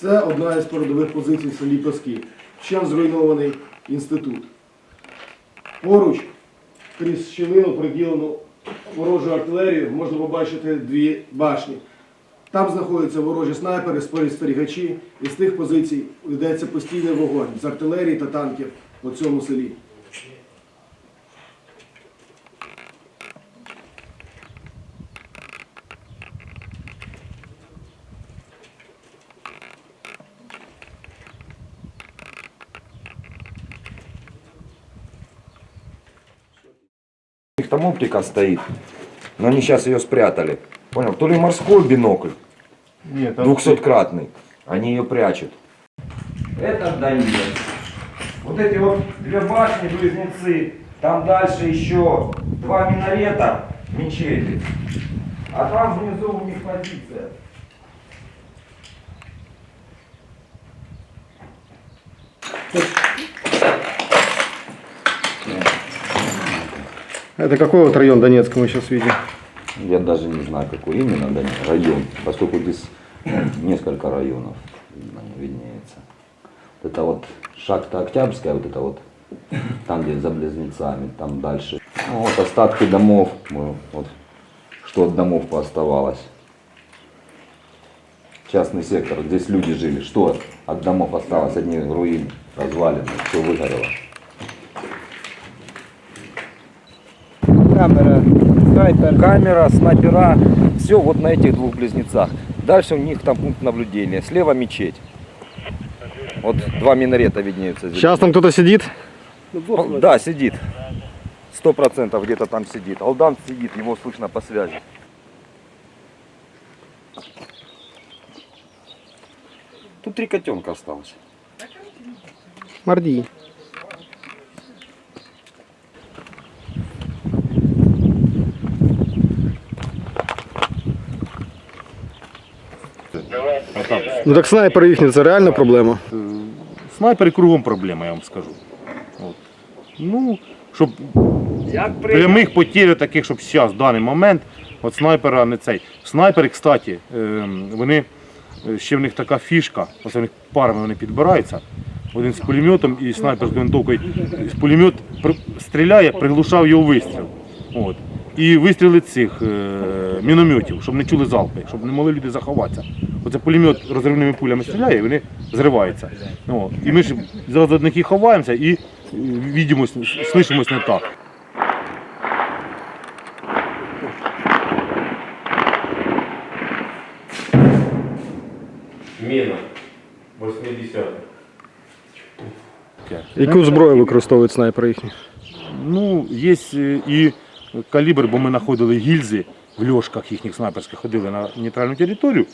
Це одна із передових позицій в селі Паски. Чим зруйнований інститут. Поруч, крізь щілину, приділену ворожу артилерію, можна побачити дві башні. Там знаходяться ворожі снайпери, спостерігачі, і з тих позицій ведеться постійний вогонь з артилерії та танків по цьому селі. Них там оптика стоит, но они сейчас ее спрятали. Понял? То ли морской бинокль, 200-кратный, они ее прячут. Это Донец. Вот эти вот две башни близнецы, там дальше еще два минарета мечети. А там внизу у них позиция. Это какой вот район Донецка мы сейчас видим? Я даже не знаю, какой именно район, поскольку здесь ну, несколько районов виднеется. Вот это вот шахта Октябрьская, вот это вот, там где за близнецами, там дальше. Ну, вот остатки домов, вот, что от домов пооставалось. Частный сектор, здесь люди жили, что от домов осталось, одни руины, развалины, все выгорело. Камера, снайпер. Камера, снайпера, все вот на этих двух близнецах. Дальше у них там пункт наблюдения. Слева мечеть. Вот два минарета виднеются здесь. Сейчас там кто-то сидит? Ал- Да, сидит. Сто процентов где-то там сидит. Алдан сидит, его слышно по связи. Тут три котенка осталось. Морди. Ну так снайпери їхні це реальна проблема. снайпери кругом проблема, я вам скажу. От. Ну, щоб прямих потерь таких, щоб зараз, в даний момент, от снайпера не цей. Снайпери, кстати, ем, вони е, ще в них така фішка, ось у них парами вони підбираються. Один з пулеметом і снайпер з гвинтовкою. Пулемет стріляє, приглушав його вистріл. От. І вистріли цих е, мінометів, щоб не чули залпи, щоб не могли люди заховатися. Оце пулемет розривними пулями стріляє, і вони зриваються. От. І ми ж зараз від них і ховаємося і е, відімось, слышимось не так. Міна 80 Яку зброю використовують снайпери їхні? Ну, є е, і калібр, бо ми знаходили гільзи в льошках їхніх снайперських, ходили на нейтральну територію.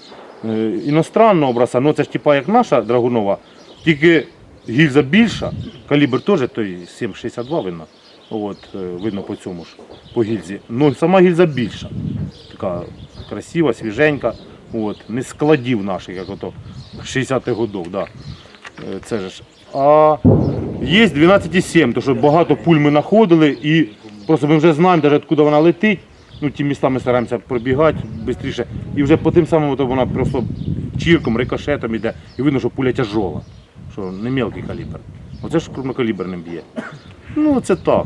Е, Іностранного образця, ну це ж типа як наша драгунова, тільки гільза більша, калібр теж той 7,62 видно. От, е, видно по цьому ж, по гільзі. Ну сама гільза більша. Така красива, свіженька. От, не складів наших, як ото 60-х годов. Да. Е, Це ж. А є 12,7, тому що багато пуль ми знаходили і просто ми вже знаємо, навіть откуда вона летить. Ну, ті міста ми стараємося пробігати швидше. І вже по тим самим то вона просто чірком, рикошетом іде. І видно, що пуля тяжола, що не мелкий калібр. Оце ж крупнокаліберним б'є. Ну, це так.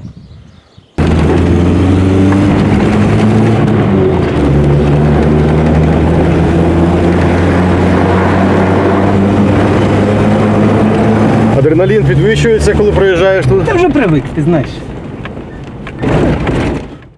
Адреналін підвищується, коли проїжджаєш тут. Ти вже привик, ти знаєш.